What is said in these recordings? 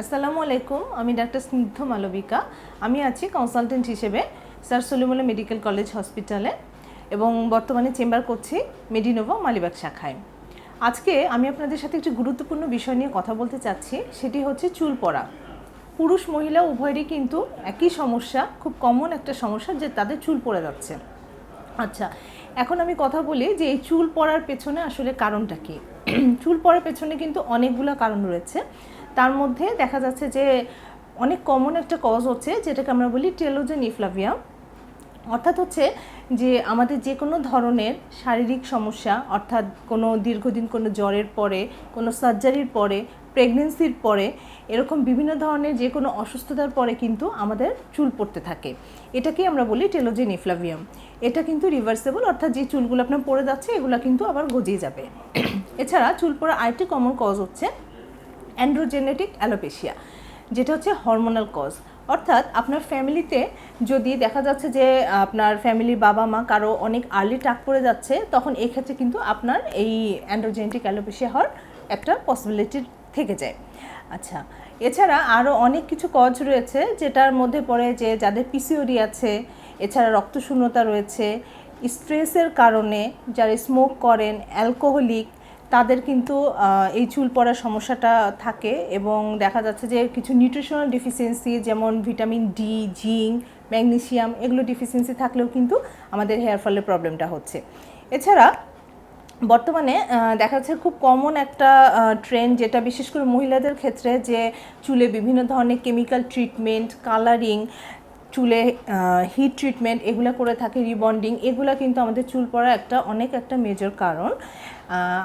আসসালামু আলাইকুম, আমি ডাক্তার স্নিগ্ধ মালবিকা। আমি আছি কনসালটেন্ট হিসেবে, স্যার সলিমুল্লাহ মেডিকেল কলেজ হসপিটালে এবং বর্তমানে চেম্বার করছি মেডিনোভা মালিবাগ শাখায়। আজকে আমি আপনাদের সাথে একটি গুরুত্বপূর্ণ বিষয় নিয়ে কথা বলতে চাচ্ছি, সেটি হচ্ছে চুল পড়া। পুরুষ মহিলা উভয়েরই কিন্তু একই সমস্যা, খুব কমন একটা সমস্যা যে তাদের চুল পড়ে যাচ্ছে। আচ্ছা এখন আমি কথা বলি যে এই চুল পড়ার পেছনে আসলে কারণটা কী? চুল পড়ার পেছনে কিন্তু অনেকগুলো কারণ রয়েছে। তার মধ্যে দেখা যাচ্ছে যে অনেক কমন একটা কজ হচ্ছে, যেটাকে আমরা বলি টেলোজেন ইফ্লাভিয়াম অর্থাৎ হচ্ছে যে আমাদের যে কোনো ধরনের শারীরিক সমস্যা, অর্থাৎ কোনো দীর্ঘদিন কোনো জ্বরের পরে, কোনো সার্জারির পরে প্রেগনেন্সির পরে, এরকম বিভিন্ন ধরনের যে কোনো অসুস্থতার পরে কিন্তু আমাদের চুল পড়তে থাকে। এটাকেই আমরা বলি টেলোজেন ইফ্লাভিয়াম এটা কিন্তু রিভার্সেবল অর্থাৎ যে চুলগুলো আপনার পড়ে যাচ্ছে, এগুলো কিন্তু আবার গজিয়ে যাবে। এছাড়া চুল পড়ার আরেকটি কমন কজ হচ্ছে অ্যান্ড্রোজেনেটিক অ্যালোপেশিয়া, যেটা হচ্ছে হরমোনাল কজ। অর্থাৎ আপনার ফ্যামিলিতে যদি দেখা যাচ্ছে যে আপনার ফ্যামিলির বাবা মা কারও অনেক আর্লি টাক পড়ে যাচ্ছে, তখন এক্ষেত্রে কিন্তু আপনার এই অ্যান্ড্রোজেনেটিক অ্যালোপেশিয়া হওয়ার একটা পসিবিলিটি থেকে যায়। আচ্ছা এছাড়া আরও অনেক কিছু কজ রয়েছে, যেটার মধ্যে পড়ে যে যাদের পিসিওডি আছে, এছাড়া রক্তশূন্যতা রয়েছে স্ট্রেসের কারণে যারা স্মোক করেন অ্যালকোহলিক তাদের কিন্তু এই চুল পড়ার সমস্যাটা থাকে এবং দেখা যাচ্ছে যে কিছু নিউট্রিশনাল ডিফিসিয়েন্সি যেমন ভিটামিন ডি জিঙ্ক ম্যাগনেশিয়াম এগুলো ডিফিসিয়েন্সি থাকলেও কিন্তু আমাদের হেয়ার ফলের প্রবলেমটা হচ্ছে। এছাড়া বর্তমানে দেখা যাচ্ছে খুব কমন একটা ট্রেন্ড যেটা বিশেষ করে মহিলাদের ক্ষেত্রে যে চুলে বিভিন্ন ধরনের কেমিক্যাল ট্রিটমেন্ট কালারিং চুলে হিট ট্রিটমেন্ট এগুলো করে থাকে রিবন্ডিং এগুলো কিন্তু আমাদের চুল পড়া একটা অনেক একটা মেজর কারণ।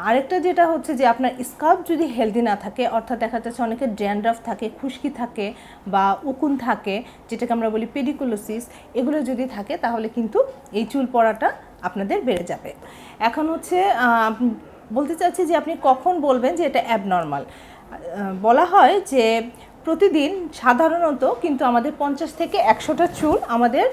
আরেকটা যেটা হচ্ছে যে আপনার স্কাল্প যদি হেলদি না থাকে, অর্থাৎ দেখা যাচ্ছে অনেকের ড্যান্ড্রাফ থাকে, খুশকি থাকে বা উকুন থাকে, যেটাকে আমরা বলি পেডিকুলোসিস এগুলো যদি থাকে তাহলে কিন্তু এই চুল পড়াটা আপনাদের বেড়ে যাবে। এখন হচ্ছে বলতে চাচ্ছি যে আপনি কখন বলবেন যে এটা অ্যাবনর্মাল বলা হয় যে প্রতিদিন সাধারণত কিন্তু আমাদের পঞ্চাশ থেকে একশোটা চুল আমাদের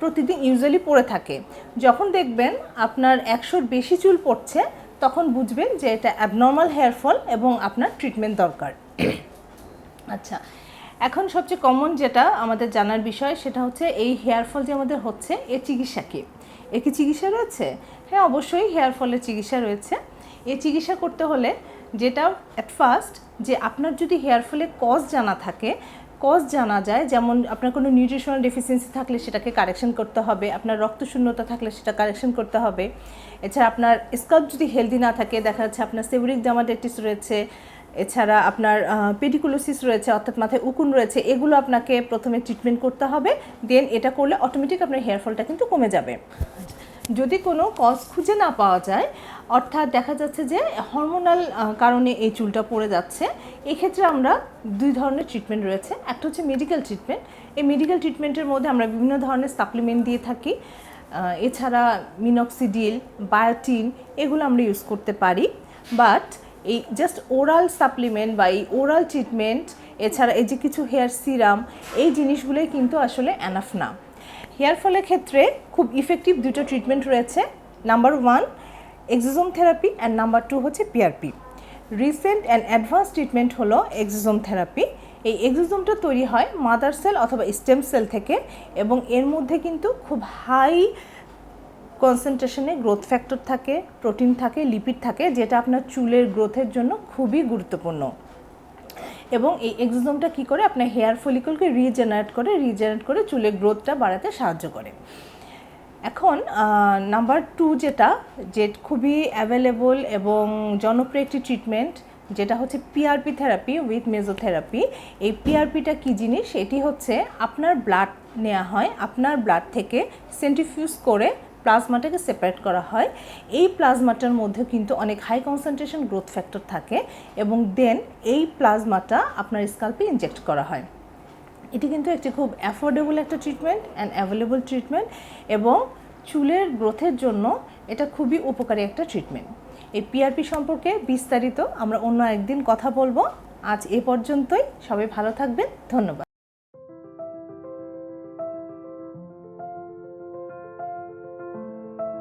প্রতিদিন ইউজুয়ালি পড়ে থাকে। যখন দেখবেন আপনার একশোর বেশি চুল পড়ছে তখন বুঝবেন যে এটা অ্যাবনর্মাল হেয়ার ফল এবং আপনার ট্রিটমেন্ট দরকার। আচ্ছা এখন সবচেয়ে কমন যেটা আমাদের জানার বিষয় সেটা হচ্ছে এই হেয়ার ফল যে আমাদের হচ্ছে, এর চিকিৎসা কি? এর কি চিকিৎসা রয়েছে? হ্যাঁ অবশ্যই হেয়ার ফলের চিকিৎসা রয়েছে। এ চিকিৎসা করতে হলে যেটা অ্যাট ফার্স্ট যে আপনার যদি হেয়ার ফলে কজ জানা থাকে কজ জানা যায়, যেমন আপনার কোনো নিউট্রিশনাল ডেফিসিয়েন্সি থাকলে সেটাকে কারেকশন করতে হবে, আপনার রক্তশূন্যতা থাকলে সেটা কারেকশন করতে হবে। এছাড়া আপনার স্কাল্প যদি হেলদি না থাকে, দেখা যাচ্ছে আপনার সেভরিক ডামাটাইটিস রয়েছে, এছাড়া আপনার পেডিকুলোসিস রয়েছে, অর্থাৎ মাথায় উকুন রয়েছে, এগুলো আপনাকে প্রথমে ট্রিটমেন্ট করতে হবে দেন এটা করলে অটোমেটিক আপনার হেয়ার ফলটা কিন্তু কমে যাবে। যদি কোনো কজ খুঁজে না পাওয়া যায়, অর্থাৎ দেখা যাচ্ছে যে হরমোনাল কারণে এই চুলটা পড়ে যাচ্ছে, এক্ষেত্রে আমরা দুই ধরনের ট্রিটমেন্ট রয়েছে। একটা হচ্ছে মেডিকেল ট্রিটমেন্ট এই মেডিকেল ট্রিটমেন্টের মধ্যে আমরা বিভিন্ন ধরনের সাপ্লিমেন্ট দিয়ে থাকি। এছাড়া মিনক্সিডিল বায়োটিন এগুলো আমরা ইউজ করতে পারি। বাট এই জাস্ট ওরাল সাপ্লিমেন্ট বা এই ওরাল ট্রিটমেন্ট এছাড়া এই যে কিছু হেয়ার সিরাম এই জিনিসগুলোই কিন্তু আসলে অ্যানাফ না। হেয়ার ফলের ক্ষেত্রে খুব ইফেক্টিভ দুটো ট্রিটমেন্ট রয়েছে। Number one exosome therapy and number two হচ্ছে PRP recent and advance treatment হলো এক্সিজোম থেরাপি এই এক্সিজোমটা তৈরি হয় মাদার সেল অথবা স্টেম সেল থেকে এবং এর মধ্যে কিন্তু খুব হাই কনসেন্ট্রেশনে গ্রোথ ফ্যাক্টর থাকে প্রোটিন থাকে লিপিড থাকে, যেটা আপনার চুলের গ্রোথের জন্য খুবই গুরুত্বপূর্ণ। এবং এই এক্সোজোমটা কী করে? আপনার হেয়ার ফলিকলকে রিজেনারেট করে রিজেনারেট করে চুলের গ্রোথটা বাড়াতে সাহায্য করে। এখন নাম্বার টু যেটা, যে খুবই অ্যাভেলেবল এবং জনপ্রিয় একটি ট্রিটমেন্ট যেটা হচ্ছে পিআরপি থেরাপি উইথ মেজোথেরাপি এই পিআরপিটা কী জিনিস? এটি হচ্ছে আপনার ব্লাড নেওয়া হয়, আপনার ব্লাড থেকে সেন্ট্রিফিউজ করে প্লাজমাটাকে সেপারেট করা হয়। এই প্লাজমাটার মধ্যে কিন্তু অনেক হাই কনসেন্ট্রেশন গ্রোথ ফ্যাক্টর থাকে এবং দেন এই প্লাজমাটা আপনার স্কাল্পে ইনজেক্ট করা হয়। এটি কিন্তু একটি খুব অ্যাফোর্ডেবল একটা ট্রিটমেন্ট অ্যান্ড অ্যাভেলেবল ট্রিটমেন্ট এবং চুলের গ্রোথের জন্য এটা খুবই উপকারী একটা ট্রিটমেন্ট এই পিআরপি সম্পর্কে বিস্তারিত আমরা অন্য একদিন কথা বলব। আজ এ পর্যন্তই। সবাই ভালো থাকবেন। ধন্যবাদ।